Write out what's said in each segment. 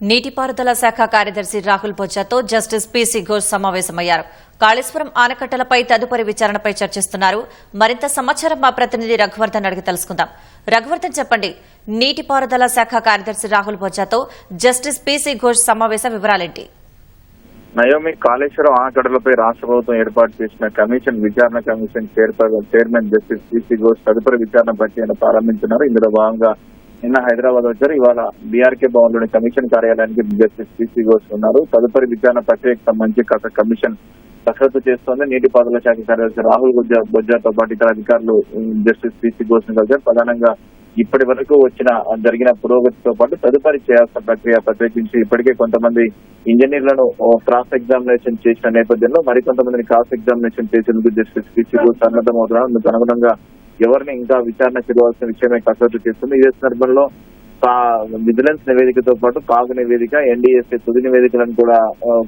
నీటిపారుదల శాఖ కార్యదర్శి రాహుల్ బొజ్జాతో జస్టిస్ పీసీ ఘోష్ సమావేశమయ్యారు. కాళేశ్వరం ఆనకట్టలపై తదుపరి విచారణపై చర్చిస్తున్నారు. మరింత సమాచారం మా ప్రతినిధి రఘువర్ధన్ అడిగి తెలుసుకుందాం. రఘువర్ధన్ చెప్పండి నీటిపారుదల శాఖ కార్యదర్శి రాహుల్ బొజ్జాతో జస్టిస్ పీసీ ఘోష్ సమావేశం వివరాలేంటి? నయోమి కాళేశ్వరం ఆనకట్టలపై రాష్ట్ర ప్రభుత్వం ఏర్పాటు చేసిన కమిషన్ విచారణ commission chairman justice PC Ghosh తదుపరి విచారణ ప్రక్రియను ప్రారంభించున్నారు ఇందులో భాగంగా నిన్న హైదరాబాద్ వచ్చారు. ఇవాళ బీఆర్కే భవన్లోని కమిషన్ కార్యాలయానికి జస్టిస్ పీసీ ఘోష్ ఉన్నారు తదుపరి విచారణ ప్రక్రియకు సంబంధించి కాస్త కమిషన్ కసరత్తు చేస్తోంది. నీటిపారుదల శాఖ కార్యదర్శి రాహుల్ గుజ్జా బొజ్జాతో పాటు ఇతర అధికారులు జస్టిస్ పీసీ ఘోష్ను కలిశారు ప్రధానంగా ఇప్పటి వరకు వచ్చిన జరిగిన పురోగతితో పాటు తదుపరి చేయాల్సిన ప్రక్రియ ప్రత్యేకించి ఇప్పటికే కొంతమంది ఇంజనీర్లను క్రాస్ ఎగ్జామినేషన్ చేసిన నేపథ్యంలో మరికొంతమందిని క్రాస్ ఎగ్జామినేషన్ చేసేందుకు జస్టిస్ పీసీ ఘోష్ సన్నద్ధమవుతున్నారు. అందుకు అనుగుణంగా ఎవరిని ఇంకా విచారణ చేయాల్సిన విషయమే కసరత్తు చేస్తుంది. ఇదే సందర్భంలో విజిలెన్స్ నివేదికతో పాటు కాగు నివేదిక ఎన్డీఎస్ఏ తుది నివేదికలను కూడా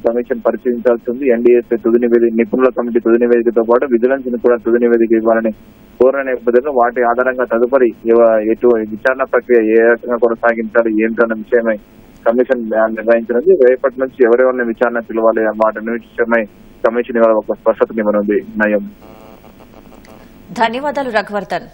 కమిషన్ పరిశీలించాల్సి ఉంది. ఎన్డీఎస్ఏ తుది నివేదిక నిపుణుల కమిటీ తుది నివేదికతో పాటు విజిలెన్స్ని కూడా తుది నివేదిక ఇవ్వాలని కోరిన నేపథ్యంలో వాటి ఆధారంగా తదుపరి ఎటు విచారణ ప్రక్రియ ఏ రకంగా కొనసాగించాలి ఏంటన్న విషయమై కమిషన్ నిర్ణయించినది. రేపటి నుంచి ఎవరెవరిని విచారణ పిలవాలి వాటి విషయమై కమిషన్ ఇవాళ ఒక స్పష్టత ఇవ్వనుంది నయం. ధన్యవాదాలు రఘువర్ధన్.